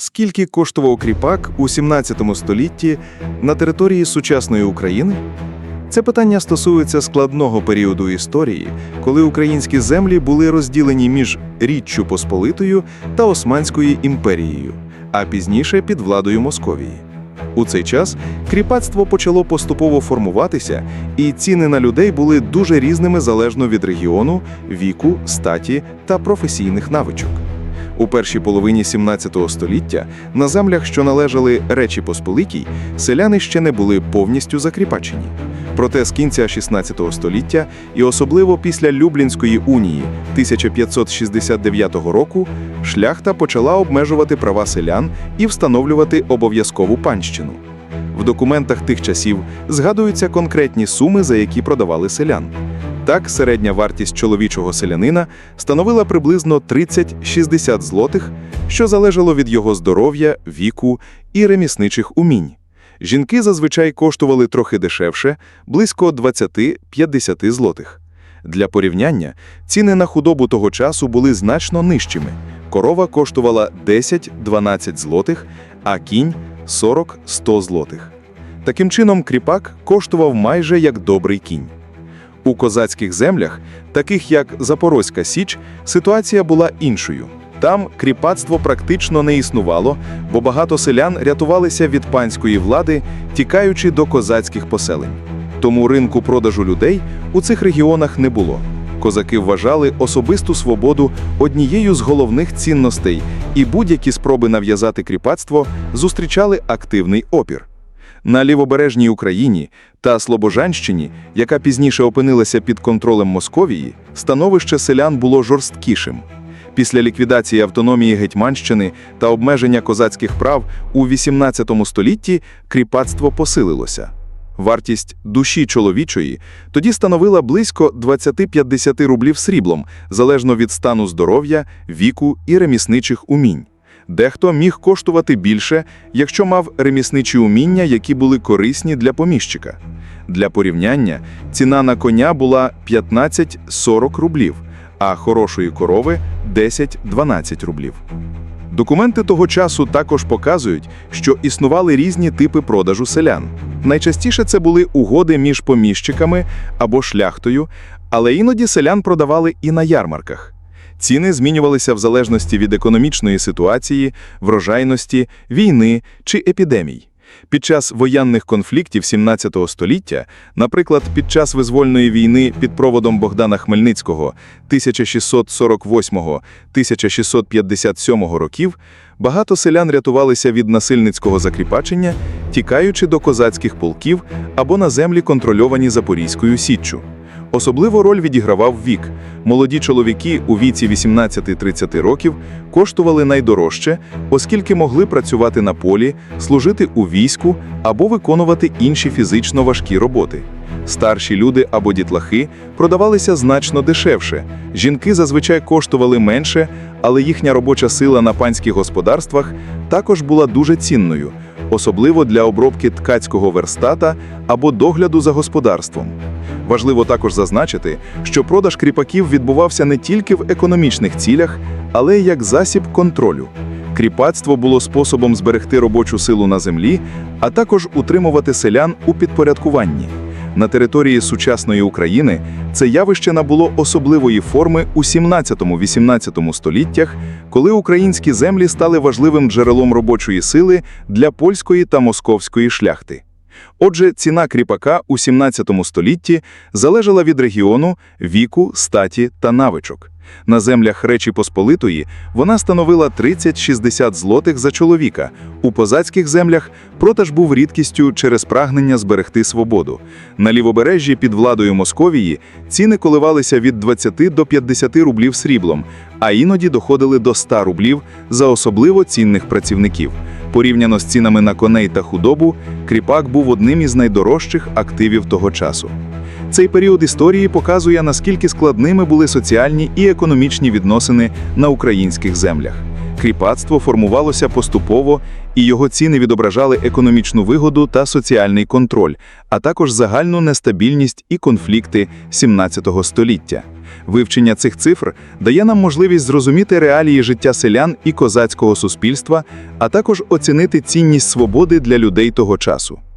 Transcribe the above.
Скільки коштував кріпак у 17 столітті на території сучасної України? Це питання стосується складного періоду історії, коли українські землі були розділені між Річчю Посполитою та Османською імперією, а пізніше під владою Московії. У цей час кріпацтво почало поступово формуватися, і ціни на людей були дуже різними залежно від регіону, віку, статі та професійних навичок. У першій половині 17 століття на землях, що належали Речі Посполитій, селяни ще не були повністю закріпачені. Проте з кінця 16 століття і особливо після Люблінської унії 1569 року шляхта почала обмежувати права селян і встановлювати обов'язкову панщину. В документах тих часів згадуються конкретні суми, за які продавали селян. Так, середня вартість чоловічого селянина становила приблизно 30-60 злотих, що залежало від його здоров'я, віку і ремісничих умінь. Жінки зазвичай коштували трохи дешевше, близько 20-50 злотих. Для порівняння, ціни на худобу того часу були значно нижчими. Корова коштувала 10-12 злотих, а кінь – 40-100 злотих. Таким чином, кріпак коштував майже як добрий кінь. У козацьких землях, таких як Запорозька Січ, ситуація була іншою. Там кріпацтво практично не існувало, бо багато селян рятувалися від панської влади, тікаючи до козацьких поселень. Тому ринку продажу людей у цих регіонах не було. Козаки вважали особисту свободу однією з головних цінностей, і будь-які спроби нав'язати кріпацтво зустрічали активний опір. На лівобережній Україні та Слобожанщині, яка пізніше опинилася під контролем Московії, становище селян було жорсткішим. Після ліквідації автономії Гетьманщини та обмеження козацьких прав у XVIII столітті кріпацтво посилилося. Вартість душі чоловічої тоді становила близько 20-50 рублів сріблом, залежно від стану здоров'я, віку і ремісничих умінь. Дехто міг коштувати більше, якщо мав ремісничі уміння, які були корисні для поміщика. Для порівняння ціна на коня була 15-40 рублів, а хорошої корови 10-12 рублів. Документи того часу також показують, що існували різні типи продажу селян. Найчастіше це були угоди між поміщиками або шляхтою, але іноді селян продавали і на ярмарках. Ціни змінювалися в залежності від економічної ситуації, врожайності, війни чи епідемій. Під час воєнних конфліктів 17 століття, наприклад, під час визвольної війни під проводом Богдана Хмельницького 1648-1657 років, багато селян рятувалися від насильницького закріпачення, тікаючи до козацьких полків або на землі, контрольовані Запорізькою Січчю. Особливу роль відігравав вік. Молоді чоловіки у віці 18-30 років коштували найдорожче, оскільки могли працювати на полі, служити у війську або виконувати інші фізично важкі роботи. Старші люди або дітлахи продавалися значно дешевше. Жінки зазвичай коштували менше, але їхня робоча сила на панських господарствах також була дуже цінною, особливо для обробки ткацького верстата або догляду за господарством. Важливо також зазначити, що продаж кріпаків відбувався не тільки в економічних цілях, але й як засіб контролю. Кріпацтво було способом зберегти робочу силу на землі, а також утримувати селян у підпорядкуванні. На території сучасної України це явище набуло особливої форми у 17-18 століттях, коли українські землі стали важливим джерелом робочої сили для польської та московської шляхти. Отже, ціна кріпака у 17 столітті залежала від регіону, віку, статі та навичок. На землях Речі Посполитої вона становила 30-60 злотих за чоловіка. У позацьких землях продаж був рідкістю через прагнення зберегти свободу. На лівобережжі під владою Московії ціни коливалися від 20 до 50 рублів сріблом, а іноді доходили до 100 рублів за особливо цінних працівників. Порівняно з цінами на коней та худобу, кріпак був одним із найдорожчих активів того часу. Цей період історії показує, наскільки складними були соціальні і економічні відносини на українських землях. Кріпацтво формувалося поступово, і його ціни відображали економічну вигоду та соціальний контроль, а також загальну нестабільність і конфлікти 17 століття. Вивчення цих цифр дає нам можливість зрозуміти реалії життя селян і козацького суспільства, а також оцінити цінність свободи для людей того часу.